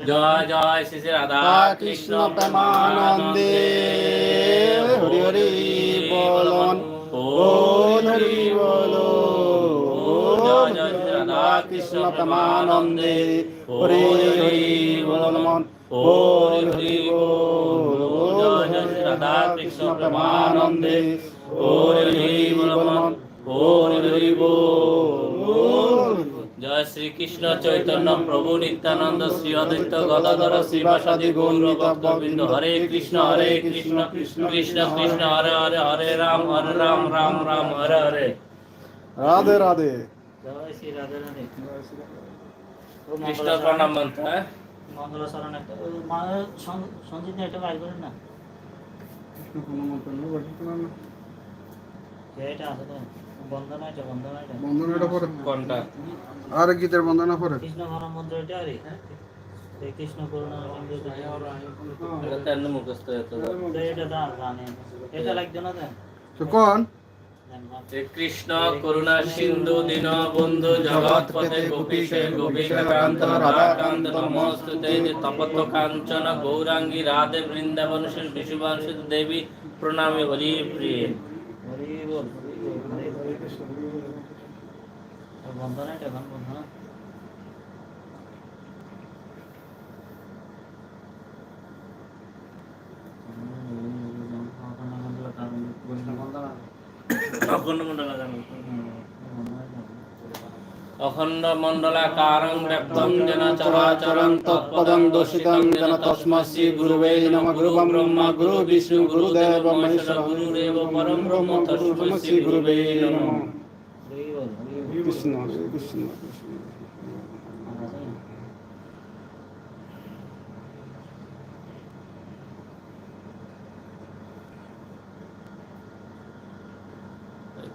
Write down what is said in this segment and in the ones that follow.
জয় জয় শ্রী শ্রী রাধা কৃষ্ণ প্রেমানন্দে হরি হরি বলন হরি বল জয় জয় শ্রী রাধা কৃষ্ণ প্রেমানন্দে হরি হরি বলন ওম হরি বল প্রেমানন্দে হরি হরি বলন ওম হরি বল জয় শ্রীকৃষ্ণ চৈতন্য প্রভু নিত্যানন্দ শ্রী অদ্বৈত গদাধর শ্রীবাসাদি গৌর ভক্তবৃন্দ হরে কৃষ্ণ হরে কৃষ্ণ কৃষ্ণ কৃষ্ণ কৃষ্ণ হরে হরে হরে রাম হরে রাম রাম রাম হরে হরে রাধে রাধে জয় শ্রী রাধে রাধে কৃষ্ণ প্রণাম মন্ত্র? মঙ্গল শরণ একটা ও মা- সং- সঞ্জিত এটা বাইর করেন না কৃষ্ণ কোনো মন্ত্র নেই বলছি না। বন্ধনাটা পরে। কোনটা? আর গীতের বন্দনা পরে। কৃষ্ণ ঘন মন্ত্র এটা আরে? এই কৃষ্ণ করুণা এটা। মুখস্থ এটা এটা লাগবে না তো কোন? কৃষ্ণ করুণা সিন্ধু দীন বন্ধু জগৎ পথে গোপীশে গোপীকান্ত রাধাকান্ত নমস্তুতে তপত কাঞ্চন গৌরাঙ্গী রাধে বৃন্দাবন শ্রী বিশুবাংশু দেবী প্রণামে হরি প্রিয়ে। হরি বল হরি বল হরে হরে কৃষ্ণ বন্ধনা এটা বন্ধনা? অখণ্ড মণ্ডলাকারং ব্যক্তং যেন চরাচরং তৎপদং দোষিতং যেন তস্মসি গুরুবে নম গুরু ব্রহ্মা গুরু বিষ্ণু গুরুদেব মহেশ্বর গুরুদেব পরম ব্রহ্ম তস্মৈ শ্রী গুরুবে নমঃ। কৃষ্ণ কৃষ্ণ কৃষ্ণ কীর্তন এটা নাই আনাস না দেখে কীর্তন করেন তো হরিনাম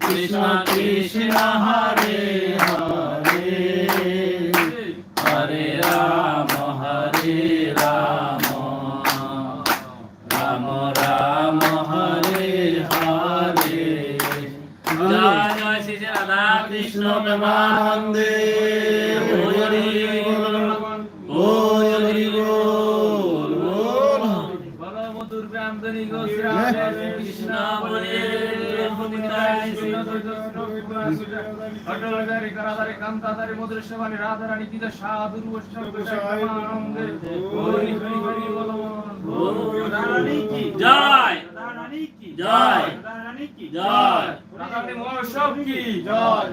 কৃষ্ণ কৃষ্ণ কৃষ্ণ হরে হরে। হরে রাম হরে রাম। রাম রাম হরে হরে। জয় জয় শ্রী শ্রী রাধা কৃষ্ণ কৃষ্ণ প্রেমানন্দে। হরি বল হরি বল। বল মধুর প্রাম জয় জয় জয়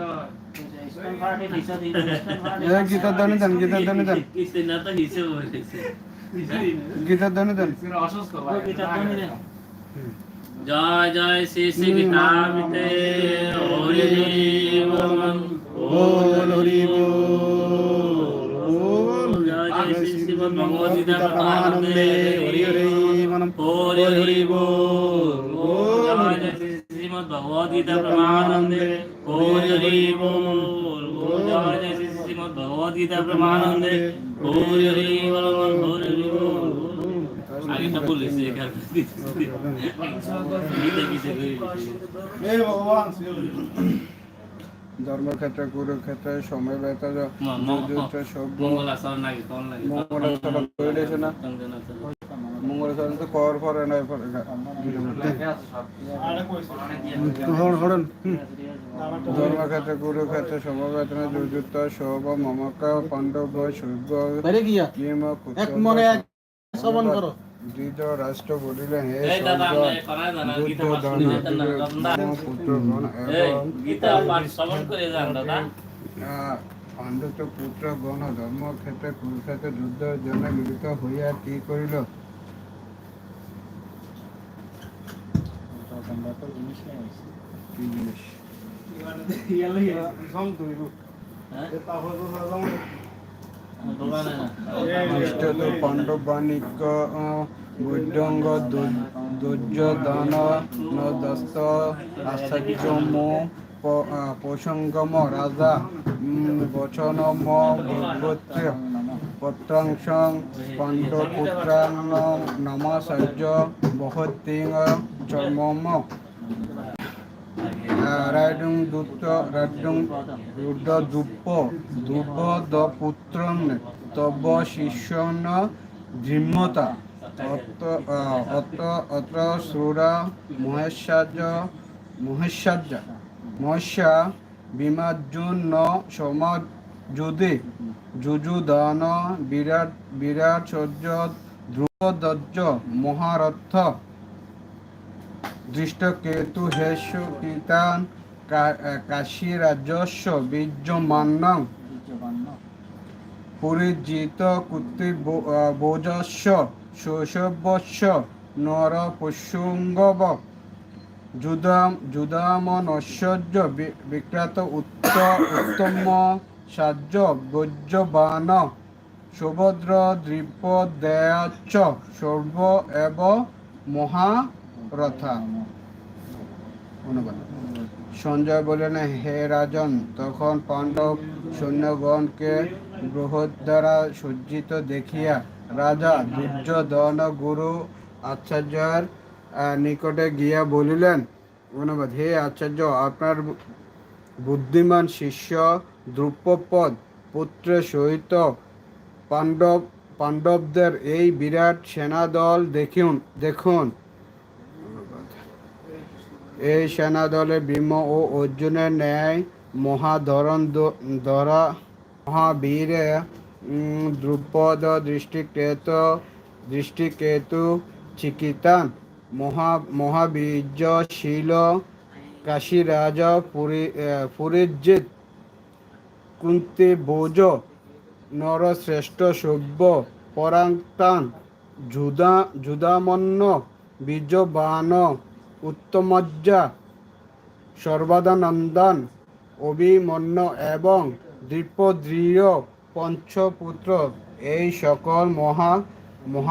জয় গীতার ধ্বনি দেন গীতার ধ্বনি দেন গীতার ধ্বনি দেন অসুস্থ ও গীতা ধ্বনি দেন জয় জয় শ্রী শ্রী গীতামিতে হরি বল বল হরি বল বল জয় জয় শ্রী শ্রীমদ ভগবদ গীতা পরমানন্দে হরি হরি মনম হরি হরি বল বল জয় জয় শ্রী শ্রীমদ ভগবদ গীতা প্রমানন্দে হরি হরি বল জয় জয় শ্রী শ্রীমদ ধর্মক্ষেত্রে কুরুক্ষেত্রে সময় ব্যত যুদ্ধ মঙ্গল আসর নাকি কোন লাগে। মঙ্গল কইলেছে না? মঙ্গল তো কর পরে নয় পরে ধর্মক্ষেত্রে সমবেতন যুযুক্ত সব মমক পাণ্ডব সৈব কিম এক মনে শ্রবণ করো। দ্বিজ রাষ্ট্র বলিলেন হে যুদ্ধ পাঠ পুত্রগণ এবং গীতা পাঠ শ্রবণ করে যান দাদা। পাণ্ডব পুত্র গণ ধর্মক্ষেত্রে কুরুক্ষেত্রে যুদ্ধের জন্য মিলিত হইয়া কি করিল? কি জিনিস? হ্যাঁ দোকানে না নিষ্ঠত পাণ্ডব বাণিজ্য বৈদ্যঙ্গ দুর্যোধন দস্ত আশ্চর্য মো প্রসঙ্গম রাজা বচনম ভগবত্য পত্রাংশ পাণ্ডপুত্রাং নমাসার্য বহতিং, চর্মম। রাইডুং দূত রুদ্র দুপ দুপ দ পুত্রং তব শিষ্যন ধৃম্মতা অত অত অত্র সুরা মহেশার্য মহেশার্য মহেশা বিমার্জুন যুযুদান বিরাট বিরাট সৌর্য ধ্রুবদজ্জ মহারথ দৃষ্টকেতু হেসু কীতান কাশী রাজস্ব বীর্যমান্নং। পরিজিত কুতি ভোজস্ব শৈশবস্য নর পশুঙ্গব যুদাম যুদামনশ্বর্য বিখ্যাত উত্ত, উত্তম সাজ্য, বৈজ্যবান, সুভদ্র দ্রীপদেয়াচ্চ সর্ব এব সঞ্জয় বললেন হে রাজন, তখন পাণ্ডব সৈন্যগণকে বৃহৎ দ্বারা সজ্জিত দেখিয়া রাজা দুর্যোধন গুরু আচার্যের নিকটে গিয়া বলিলেন, অনুবাদ, হে আচার্য, আপনার বুদ্ধিমান শিষ্য দ্রুপপদ পুত্রের সহিত পাণ্ডব, পাণ্ডবদের এই বিরাট সেনাদল দেখুন দেখুন। এই সেনাদলে ভীম ও অর্জুনের ন্যায় মহাধরণ ধরা মহাবীরে দ্রুপদ দৃষ্টিকেত, দৃষ্টিকেতু চিকিতান, মহা মহাবীর্যশীল কাশীরাজ পুরী পুরীজিৎ কুন্তি ভোজ নরশ্রেষ্ঠ সভ্য পরাংতান যুদা, যুদামন্য বীজবান উত্তমজ্জা সর্বাদানন্দন অভিমন্য এবং দীপদৃঢ় পঞ্চপুত্র। এই সকল মহা মহা